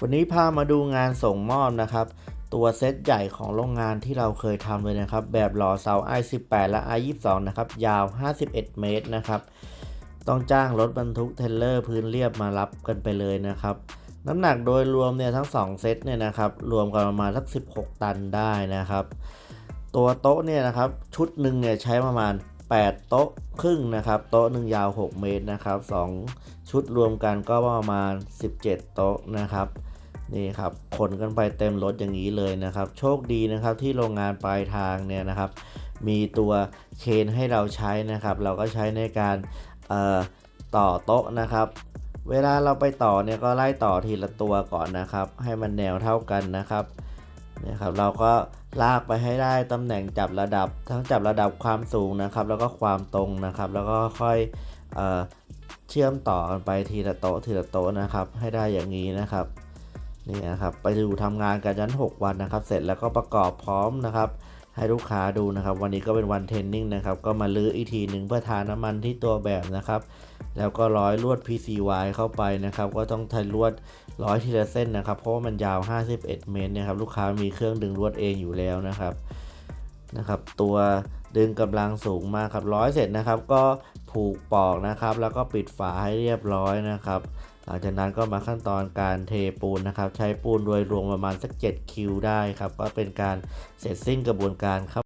วันนี้พามาดูงานส่งมอบนะครับ ตัวเซตใหญ่ของโรงงานที่เราเคยทำเลยนะครับ แบบหล่อเสา i18 และ i22 นะครับ ยาว 51 เมตรนะครับ ต้องจ้างรถบรรทุกเทลเลอร์พื้นเรียบมารับกันไปเลยนะครับ น้ำหนักโดยรวมเนี่ยทั้ง 2 เซตเนี่ยนะครับ รวมกันประมาณสัก 16 ตันได้นะครับ ตัวโต๊ะเนี่ยนะครับ ชุดหนึ่งเนี่ยใช้ประมาณ 8 โต๊ะครึ่งนะครับ โต๊ะหนึ่งยาว 6 เมตรนะครับ 2 ชุดรวมกันก็ประมาณ 17 โต๊ะนะครับนี่ครับขนกันไปเต็มรถอย่างนี้เลยนะครับ โชคดีนะครับที่โรงงานปลายทางเนี่ยนะครับ มีตัวเคนให้เราใช้นะครับ เราก็ใช้ในการต่อโต๊ะนะครับ เวลาเราไปต่อเนี่ยก็ไล่ต่อทีละตัวก่อนนะครับ ให้มันแนวเท่ากันนะครับ นะครับเราก็ลากไปให้ได้ตำแหน่งจับระดับ ทั้งจับระดับความสูงนะครับ แล้วก็ความตรงนะครับ แล้วก็ค่อยเอเชื่อมต่อกันไปทีละโต๊ะทีละโต๊ะนะครับ ให้ได้อย่างนี้นะครับนี่นะครับไปดูทำงานกันยัน 6 วันนะครับ เสร็จแล้วก็ประกอบพร้อมนะครับ ให้ลูกค้าดูนะครับ วันนี้ก็เป็นวันเทนนิ่งนะครับก็มาลื้ออีกทีหนึ่งเพื่อทาน้ำมันที่ตัวแบบนะครับ แล้วก็ร้อยลวด PCY เข้าไปนะครับ ก็ต้องทาลวดร้อยทีละเส้นนะครับ เพราะว่ามันยาว 51 เมตรนะครับ ลูกค้ามีเครื่องดึงลวดเองอยู่แล้วนะครับนะครับ ตัวดึงกำลังสูงมากครับร้อยเสร็จนะครับ ก็ผูกปอกนะครับ แล้วก็ปิดฝาให้เรียบร้อยนะครับ หลังจากนั้นก็มาขั้นตอนการเทปูนนะครับ ใช้ปูนโดยรวมประมาณสัก 7 คิวได้ครับ ก็เป็นการเสร็จสิ้นกระบวนการครับ